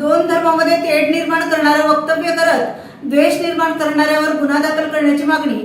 दोन धर्मामध्ये तेढ निर्माण करणारं वक्तव्य करत द्वेष निर्माण करणाऱ्यावर गुन्हा दाखल करण्याची मागणी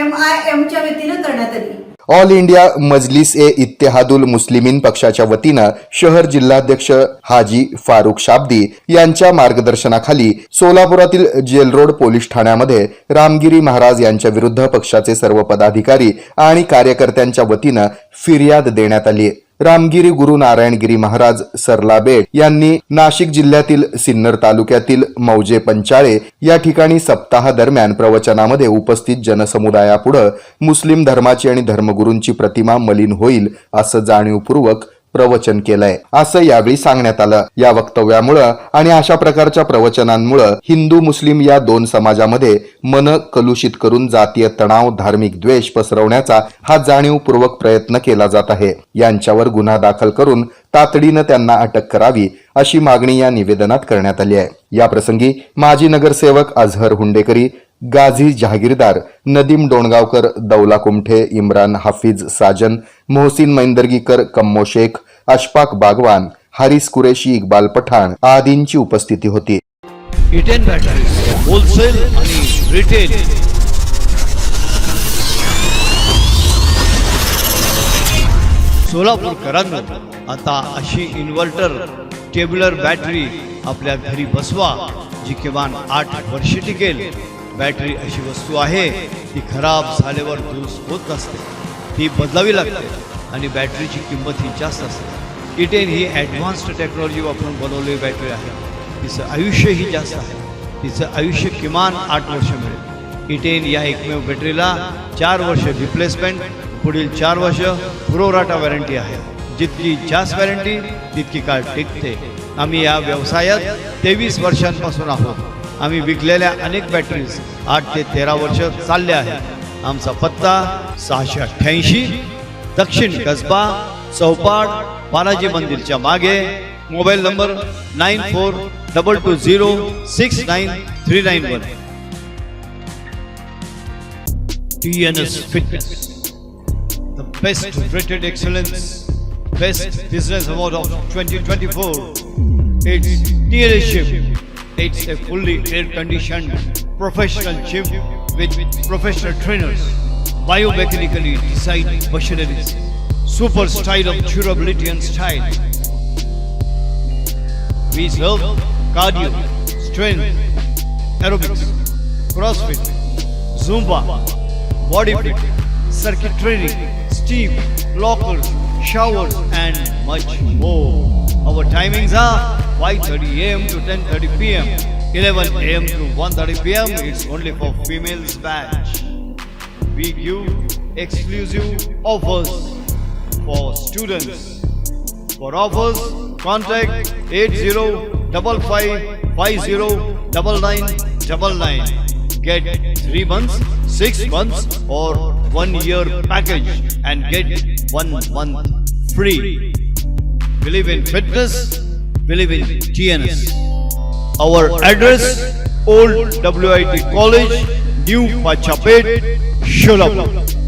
एम आय एमच्या वतीनं करण्यात आली. ऑल इंडिया मजलिस ए इत्तेहादुल मुस्लिमीन पक्षाच्या वतीनं शहर जिल्हाध्यक्ष हाजी फारुख शाब्दी यांच्या मार्गदर्शनाखाली सोलापुरातील जेल रोड पोलीस ठाण्यामध्ये रामगिरी महाराज यांच्या विरुद्ध पक्षाचे सर्व पदाधिकारी आणि कार्यकर्त्यांच्या वतीनं फिर्याद देण्यात आली आहे. रामगिरी गुरु नारायणगिरी महाराज सरलाबेट यांनी नाशिक जिल्ह्यातील सिन्नर तालुक्यातील मौजे पंचाळे या ठिकाणी सप्ताह दरम्यान प्रवचनामध्ये उपस्थित जनसमुदायापुढं मुस्लिम धर्माची आणि धर्मगुरूंची प्रतिमा मलिन होईल असं जाणीवपूर्वक प्रवचन केलंय. असं यावेळी सांगण्यात आलं. या वक्तव्यामुळं आणि अशा प्रकारच्या प्रवचनांमुळं हिंदू मुस्लिम या दोन समाजामध्ये मन कलुषित करून जातीय तणाव धार्मिक द्वेष पसरवण्याचा हा जाणीवपूर्वक प्रयत्न केला जात आहे. यांच्यावर गुन्हा दाखल करून तातडीनं त्यांना अटक करावी अशी मागणी या निवेदनात करण्यात आली आहे. याप्रसंगी माजी नगरसेवक अझहर हुंडेकरी गाझी जहागीरदार नदीम डोणगावकर दौला कुमठे इम्रान हाफिज साजन मोहसिन मैंदर्गीकर कम्मो शेख अशफाक बागवान हारिस कुरेशी इक्बाल पठाण आदींची उपस्थिती होती. इटेन बॅटरीज होलसेल आणि रिटेल सोलापूरकरांनो आता अशी इन्व्हर्टर टेब्युलर बॅटरी आपल्या घरी बसवा जी किमान आठ वर्षे टिकेल. बॅटरी अशी वस्तू आहे ती खराब झाल्यावर दुरुस्त होत नसते ती बदलावी लागते आणि बॅटरीची किंमत ही जास्त असते. E इटेन ही ॲडव्हान्स्ड टेक्नॉलॉजी वापरून बनवलेली बॅटरी आहे. तिचं आयुष्यही जास्त आहे. तिचं आयुष्य किमान आठ वर्ष मिळेल. E इटेन या एकमेव बॅटरीला चार वर्ष रिप्लेसमेंट पुढील चार वर्ष पुरोराटा वॉरंटी आहे. जितकी जास्त वॉरंटी तितकी काळ टिकते. आम्ही या व्यवसायात तेवीस वर्षांपासून आहोत. आम्ही विकलेल्या अनेक बॅटरीज आठ ते तेरा वर्ष चालल्या आहेत आमचा पत्ता सहाशे अठ्ठ्याऐंशी दक्षिण कसबा चौपाट बालाजी मंदिरच्या मागे mobile number nine four double two zero six nine three nine one T N S fitness the best rated excellence, best business award of 2024. It's dealership. It's a fully air-conditioned professional gym with professional trainers, biomechanically designed machineries, super style of durability and style. We serve cardio, strength, aerobics, CrossFit, Zumba, body circuit training, steam, lockers, showers, and much more. Our timings are 5:30 a.m. to 10:30 p.m. 11 a.m. to 1:30 p.m. It's only for females batch. We give exclusive offers for students. For offers, contact 8055509999. Get 3 months, 6 months or 1 year package and get 1 month free. Believe in fitness, believe in TNS. Our address Old WIT College, New Pachapet, Sholapur.